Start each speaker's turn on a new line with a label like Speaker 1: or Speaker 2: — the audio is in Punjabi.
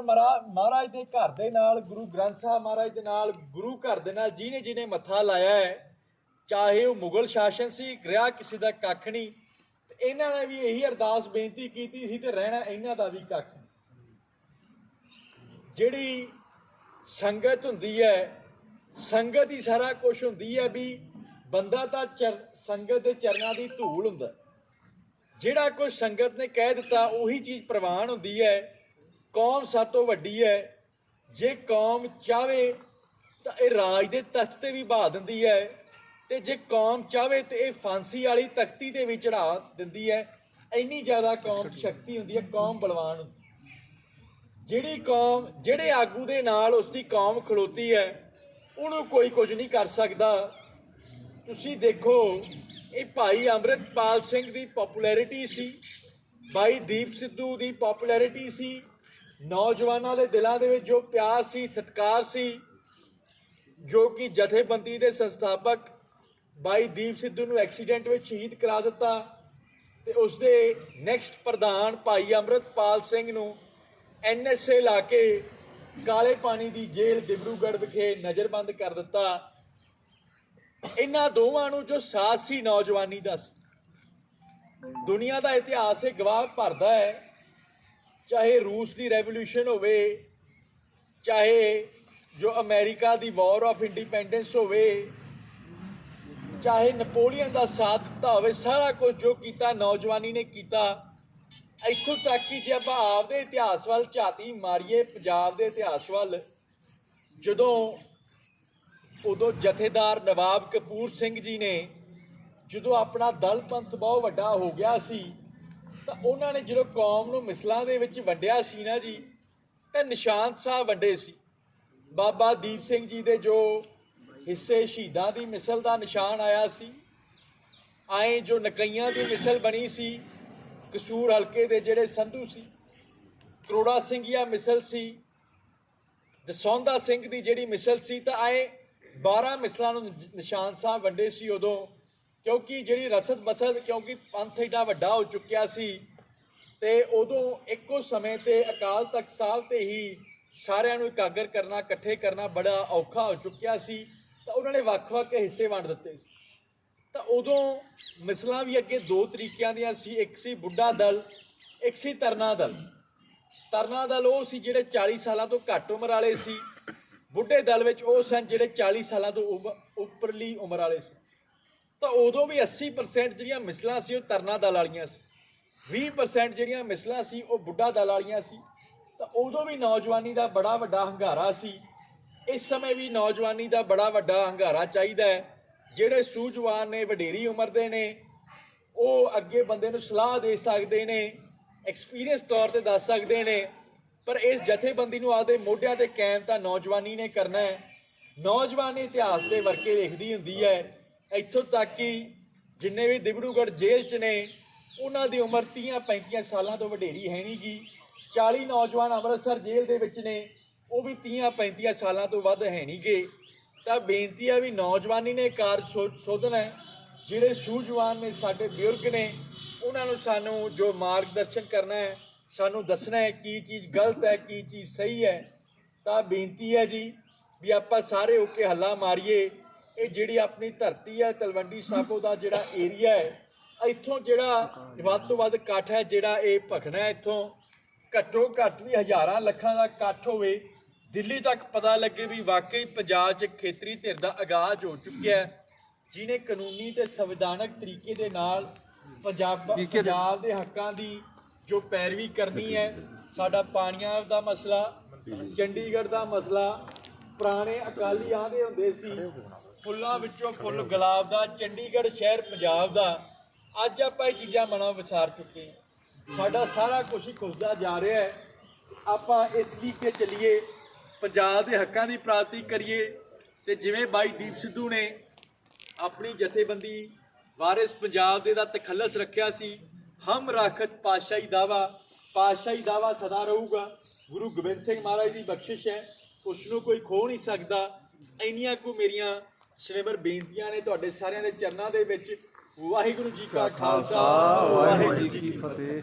Speaker 1: ਪਰ ਮਹਾਰਾਜ ਦੇ ਘਰ ਦੇ ਨਾਲ, ਗੁਰੂ ਗ੍ਰੰਥ ਸਾਹਿਬ ਮਹਾਰਾਜ ਦੇ ਨਾਲ, ਗੁਰੂ ਘਰ ਦੇ ਨਾਲ ਜਿਹਨੇ ਜਿਹਨੇ ਮੱਥਾ ਲਾਇਆ ਹੈ, ਚਾਹੇ ਉਹ ਮੁਗਲ ਸ਼ਾਸਨ ਸੀ, ਰਿਹਾ ਕਿਸੇ ਦਾ ਕੱਖ ਨਹੀਂ ਇਹਨਾਂ ਨੇ ਵੀ ਇਹੀ ਅਰਦਾਸ ਬੇਨਤੀ ਕੀਤੀ ਸੀ ਤੇ ਰਹਿਣਾ ਇਹਨਾਂ ਦਾ ਵੀ ਕੱਖ ਜਿਹੜੀ ਸੰਗਤ ਹੁੰਦੀ ਹੈ, ਸੰਗਤ ਹੀ ਸਾਰਾ ਕੁਝ ਹੁੰਦੀ ਹੈ ਵੀ ਬੰਦਾ ਤਾਂ ਚਰ- ਸੰਗਤ ਦੇ ਚਰਨਾਂ ਦੀ ਧੂਲ ਹੁੰਦਾ। ਜਿਹੜਾ ਕੋਈ ਸੰਗਤ ਨੇ ਕਹਿ ਦਿੱਤਾ, ਉਹੀ ਚੀਜ਼ ਪ੍ਰਵਾਨ ਹੁੰਦੀ ਹੈ ਕੌਮ ਸਭ ਤੋਂ ਵੱਡੀ ਹੈ। ਜੇ ਕੌਮ ਚਾਵੇ ਤਾਂ ਇਹ ਰਾਜ ਦੇ ਤਖਤ ਤੇ ਵੀ ਬਹਾ ਦਿੰਦੀ ਹੈ। ਤੇ ਜੇ ਕੌਮ ਚਾਵੇ ਤੇ ਇਹ ਫਾਂਸੀ ਵਾਲੀ ਤਖਤੀ ਤੇ ਵੀ ਚੜਾ ਦਿੰਦੀ ਹੈ। ਇੰਨੀ ਜ਼ਿਆਦਾ ਕੌਮ ਸ਼ਕਤੀ ਹੁੰਦੀ ਹੈ, ਕੌਮ ਬਲਵਾਨ ਹੁੰਦੀ ਜਿਹੜੀ ਕੌਮ, ਜਿਹੜੇ ਆਗੂ ਦੇ ਨਾਲ ਉਸ ਦੀ ਕੌਮ ਖਲੋਤੀ ਹੈ, ਉਹਨੂੰ ਕੋਈ ਕੁਝ ਨਹੀਂ ਕਰ ਸਕਦਾ। ਤੁਸੀਂ ਦੇਖੋ, ਇਹ ਭਾਈ ਅੰਮ੍ਰਿਤਪਾਲ ਸਿੰਘ ਦੀ ਪਪੂਲੈਰਿਟੀ ਸੀ, ਭਾਈ ਦੀਪ ਸਿੱਧੂ ਦੀ ਪਪੂਲੈਰਿਟੀ ਸੀ ਨੌਜਵਾਨਾਂ ਦੇ ਦਿਲਾਂ ਦੇ ਵਿੱਚ ਜੋ ਪਿਆਰ ਸੀ, ਸਤਿਕਾਰ ਸੀ, ਜੋ ਕਿ ਜਥੇਬੰਦੀ ਦੇ ਸੰਸਥਾਪਕ ਬਾਈ ਦੀਪ ਸਿੱਧੂ ਨੂੰ ਐਕਸੀਡੈਂਟ ਵਿੱਚ ਸ਼ਹੀਦ ਕਰਾ ਦਿੱਤਾ ਤੇ ਉਸ ਦੇ ਨੈਕਸਟ ਪ੍ਰਧਾਨ ਭਾਈ ਅੰਮ੍ਰਿਤਪਾਲ ਸਿੰਘ ਨੂੰ ਐਨਐਸਏ ਲਾ ਕੇ ਕਾਲੇ ਪਾਣੀ ਦੀ ਜੇਲ੍ਹ ਡਿਬਰੂਗੜ੍ਹ ਵਿਖੇ ਨਜ਼ਰਬੰਦ ਕਰ ਦਿੱਤਾ। ਇਹਨਾਂ ਦੋਵਾਂ ਨੂੰ ਜੋ ਸਾਥ ਸੀ ਨੌਜਵਾਨੀ ਦਾ, ਦੁਨੀਆ ਦਾ ਇਤਿਹਾਸ ਇਹ ਗਵਾਹ ਭਰਦਾ ਹੈ। ਚਾਹੇ ਰੂਸ ਦੀ ਰੈਵੋਲੂਸ਼ਨ ਹੋਵੇ, ਚਾਹੇ ਜੋ ਅਮਰੀਕਾ ਦੀ ਵਾਰ ਆਫ ਇੰਡੀਪੈਂਡੈਂਸ ਹੋਵੇ, ਚਾਹੇ ਨਪੋਲੀਅਨ ਦਾ ਸਾਥ ਦਿੱਤਾ ਹੋਵੇ, ਸਾਰਾ ਕੁਝ ਜੋ ਕੀਤਾ ਨੌਜਵਾਨੀ ਨੇ ਕੀਤਾ, ਇੱਥੋਂ ਤੱਕ ਕਿ ਜੇ ਆਪਾਂ ਆਪਦੇ ਇਤਿਹਾਸ ਵੱਲ ਝਾਤੀ ਮਾਰੀਏ, ਪੰਜਾਬ ਦੇ ਇਤਿਹਾਸ ਵੱਲ, ਜਦੋਂ ਉਦੋਂ ਜਥੇਦਾਰ ਨਵਾਬ ਕਪੂਰ ਸਿੰਘ ਜੀ ਨੇ ਜਦੋਂ ਆਪਣਾ ਦਲ ਪੰਥ ਬਹੁਤ ਵੱਡਾ ਹੋ ਗਿਆ ਸੀ ਤਾਂ ਉਹਨਾਂ ਨੇ ਜਦੋਂ ਕੌਮ ਨੂੰ ਮਿਸਲਾਂ ਦੇ ਵਿੱਚ ਵੰਡਿਆ ਸੀ ਨਾ ਜੀ, ਤਾਂ ਨਿਸ਼ਾਨ ਸਾਹਿਬ ਵੰਡੇ ਸੀ। ਬਾਬਾ ਦੀਪ ਸਿੰਘ ਜੀ ਦੇ ਜੋ ਹਿੱਸੇ ਸ਼ਹੀਦਾਂ ਦੀ ਮਿਸਲ ਦਾ ਨਿਸ਼ਾਨ ਆਇਆ ਸੀ ਆਏ ਜੋ ਨਕਈਆਂ ਦੀ ਮਿਸਲ ਬਣੀ ਸੀ, ਕਸੂਰ ਹਲਕੇ ਦੇ ਜਿਹੜੇ ਸੰਧੂ ਸੀ, ਕਰੋੜਾ ਸਿੰਘੀਆ ਮਿਸਲ ਸੀ, ਦਸੌਂਦਾ ਸਿੰਘ ਦੀ ਜਿਹੜੀ ਮਿਸਲ ਸੀ, ਤਾਂ ਆਏ 12 ਮਿਸਲਾਂ ਨੂੰ ਨਿ- ਨਿਸ਼ਾਨ ਸਾਹਿਬ ਵੰਡੇ ਸੀ ਉਦੋਂ। ਕਿਉਂਕਿ ਜਿਹੜੀ ਰਸਦ ਬਸਦ ਕਿਉਂਕਿ ਪੰਥ ਏਡਾ ਵੱਡਾ ਹੋ ਚੁੱਕਿਆ ਸੀ, ਤੇ ਉਦੋਂ ਇੱਕੋ ਸਮੇਂ ਤੇ ਅਕਾਲ ਤਖਤ ਸਾਹਿਬ ਤੇ ਹੀ ਸਾਰਿਆਂ ਨੂੰ ਇਕਾਗਰ ਕਰਨਾ, ਇਕੱਠੇ ਕਰਨਾ ਬੜਾ ਔਖਾ ਹੋ ਚੁੱਕਿਆ ਸੀ, ਤਾਂ ਉਹਨਾਂ ਨੇ ਵੱਖ-ਵੱਖ ਹਿੱਸੇ ਵੰਡ ਦਿੱਤੇ ਸੀ। ਤਾਂ ਉਦੋਂ ਮਿਸਲਾਂ ਵੀ ਅੱਗੇ ਦੋ ਤਰੀਕਿਆਂ ਦੀਆਂ ਸੀ, ਇੱਕ ਸੀ ਬੁੱਢਾ ਦਲ, ਇੱਕ ਸੀ ਤਰਨਾ ਦਲ। ਤਰਨਾ ਦਲ ਉਹ ਸੀ ਜਿਹੜੇ 40 ਸਾਲਾਂ ਤੋਂ ਘੱਟ ਉਮਰ ਵਾਲੇ ਸੀ, ਬੁੱਢੇ ਦਲ ਵਿੱਚ ਉਹ ਸਨ ਜਿਹੜੇ 40 ਸਾਲਾਂ ਤੋਂ ਉਮ- ਉੱਪਰਲੀ ਉਮਰ ਵਾਲੇ ਸੀ। ਤਾਂ ਉਦੋਂ ਵੀ 80% ਜਿਹੜੀਆਂ ਮਿਸਲਾਂ ਸੀ ਉਹ ਤਰਨਾ ਦਲ ਵਾਲੀਆਂ ਸੀ। 20% ਜਿਹੜੀਆਂ ਮਿਸਲਾਂ ਸੀ ਉਹ ਬੁੱਢਾ ਦਲ ਵਾਲੀਆਂ ਸੀ। ਤਾਂ ਉਦੋਂ ਵੀ ਨੌਜਵਾਨੀ ਦਾ ਬੜਾ ਵੱਡਾ ਹੰਗਾਰਾ ਸੀ। ਇਸ ਸਮੇਂ ਵੀ ਨੌਜਵਾਨੀ ਦਾ ਬੜਾ ਵੱਡਾ ਹੰਗਾਰਾ ਚਾਹੀਦਾ ਹੈ। ਜਿਹੜੇ ਸੂਝਵਾਨ ਨੇ, ਵਡੇਰੀ ਉਮਰ ਦੇ ਨੇ, ਉਹ ਅੱਗੇ ਬੰਦੇ ਨੂੰ ਸਲਾਹ ਦੇ ਸਕਦੇ ਨੇ ਐਕਸਪੀਰੀਅੰਸ ਤੌਰ ਤੇ ਦੱਸ ਸਕਦੇ ਨੇ। ਪਰ ਇਸ ਜਥੇਬੰਦੀ ਨੂੰ ਆਪਦੇ ਮੋਢਿਆਂ ਤੇ ਕਾਇਮ ਤਾਂ ਨੌਜਵਾਨੀ ਨੇ ਕਰਨਾ ਹੈ। ਨੌਜਵਾਨ ਇਤਿਹਾਸ ਦੇ ਵਰਕੇ ਲਿਖਦੀ ਹੁੰਦੀ ਹੈ ਇੱਥੋਂ ਤੱਕ ਕਿ ਜਿੰਨੇ ਵੀ ਦਿਬੜੂਗੜ੍ਹ ਜੇਲ੍ਹ 'ਚ ਨੇ, ਉਹਨਾਂ ਦੀ ਉਮਰ 30 35 ਸਾਲਾਂ ਤੋਂ ਵਡੇਰੀ ਹੈ ਨਹੀਂ ਨਹੀਂਗੀ 40 ਨੌਜਵਾਨ ਅੰਮ੍ਰਿਤਸਰ ਜੇਲ੍ਹ ਦੇ ਵਿੱਚ ਨੇ, ਉਹ ਵੀ 30 35 ਸਾਲਾਂ ਤੋਂ ਵੱਧ ਹੈ ਨਹੀਂਗੇ ਤਾਂ ਬੇਨਤੀ ਹੈ ਵੀ ਨੌਜਵਾਨੀ ਨੇ ਕਾਰਜ ਸੋ- ਸੋਧਣਾ, ਜਿਹੜੇ ਸੂਝਵਾਨ ਨੇ ਸਾਡੇ ਬਜ਼ੁਰਗ ਨੇ, ਉਹਨਾਂ ਨੂੰ ਸਾਨੂੰ ਜੋ ਮਾਰਗਦਰਸ਼ਨ ਕਰਨਾ ਹੈ, ਸਾਨੂੰ ਦੱਸਣਾ ਹੈ ਕੀ ਚੀਜ਼ ਗਲਤ ਹੈ, ਕੀ ਚੀਜ਼ ਸਹੀ ਹੈ। ਤਾਂ ਬੇਨਤੀ ਹੈ ਜੀ ਵੀ ਆਪਾਂ ਸਾਰੇ ਹੋ ਕੇ ਹੱਲਾ ਮਾਰੀਏ ਇਹ ਜਿਹੜੀ ਆਪਣੀ ਧਰਤੀ ਹੈ ਤਲਵੰਡੀ ਸਾਬੋ ਦਾ ਜਿਹੜਾ ਏਰੀਆ ਹੈ ਇੱਥੋਂ ਜਿਹੜਾ ਵੱਧ ਤੋਂ ਵੱਧ ਇਕੱਠ ਹੈ ਜਿਹੜਾ ਇਹ ਭਖਣਾ ਇੱਥੋਂ ਘੱਟੋ ਘੱਟ ਵੀ ਹਜ਼ਾਰਾਂ ਲੱਖਾਂ ਦਾ ਇਕੱਠ ਹੋਵੇ ਦਿੱਲੀ ਤੱਕ ਪਤਾ ਲੱਗੇ ਵੀ ਵਾਕਈ ਪੰਜਾਬ 'ਚ ਖੇਤਰੀ ਧਿਰ ਦਾ ਆਗਾਜ਼ ਹੋ ਚੁੱਕਿਆ ਹੈ ਜਿਨੇ ਕਾਨੂੰਨੀ ਤੇ ਸੰਵਿਧਾਨਕ ਤਰੀਕੇ ਦੇ ਨਾਲ ਪੰਜਾਬ ਪੰਜਾਬ ਦੇ ਹੱਕਾਂ ਦੀ ਜੋ ਪੈਰਵੀ ਕਰਨੀ ਹੈ ਸਾਡਾ ਪਾਣੀਆਂ ਦਾ ਮਸਲਾ ਚੰਡੀਗੜ੍ਹ ਦਾ ਮਸਲਾ ਪੁਰਾਣੇ ਅਕਾਲੀ ਆਂਦੇ ਹੁੰਦੇ ਸੀ ਫੁੱਲਾਂ ਵਿੱਚੋਂ ਫੁੱਲ, ਗੁਲਾਬ ਦਾ, ਚੰਡੀਗੜ੍ਹ ਸ਼ਹਿਰ, ਪੰਜਾਬ ਦਾ। ਅੱਜ ਆਪਾਂ ਇਹ ਚੀਜ਼ਾਂ ਮਨਾਂ ਵਿਚਾਰ ਚੁੱਕੇ ਹਾਂ। ਸਾਡਾ ਸਾਰਾ ਕੁਝ ਹੀ ਖੁੱਸਦਾ ਜਾ ਰਿਹਾ ਹੈ। ਆਪਾਂ ਇਸ ਲੀਕੇ ਚੱਲੀਏ, ਪੰਜਾਬ ਦੇ ਹੱਕਾਂ ਦੀ ਪ੍ਰਾਪਤੀ ਕਰੀਏ ਤੇ ਜਿਵੇਂ ਬਾਈ ਦੀਪ ਸਿੱਧੂ ਨੇ ਆਪਣੀ ਜਥੇਬੰਦੀ ਵਾਰਿਸ ਪੰਜਾਬ ਦੇ ਦਾ ਤਖੱਲਸ ਰੱਖਿਆ ਸੀ, ਹਮ ਰਾਖਤ ਪਾਤਸ਼ਾਹੀ ਦਾਵਾ ਪਾਤਸ਼ਾਹੀ ਦਾਵਾ ਸਦਾ ਰਹੂਗਾ। ਗੁਰੂ ਗੋਬਿੰਦ ਸਿੰਘ ਮਹਾਰਾਜ ਦੀ ਬਖਸ਼ਿਸ਼ ਹੈ। ਉਸ ਨੂੰ ਕੋਈ ਖੋ ਨਹੀਂ ਸਕਦਾ। ਇੰਨੀਆਂ ਕੁ ਮੇਰੀਆਂ ਸਨੇਬਰ ਬੇਨਤੀਆਂ ਨੇ ਤੁਹਾਡੇ ਸਾਰਿਆਂ ਦੇ ਚਰਨਾਂ ਦੇ ਵਿੱਚ ਵਾਹਿਗੁਰੂ ਜੀ ਕਾ ਖਾਲਸਾ ਵਾਹਿਗੁਰੂ ਜੀ ਕੀ
Speaker 2: ਫਤਿਹ।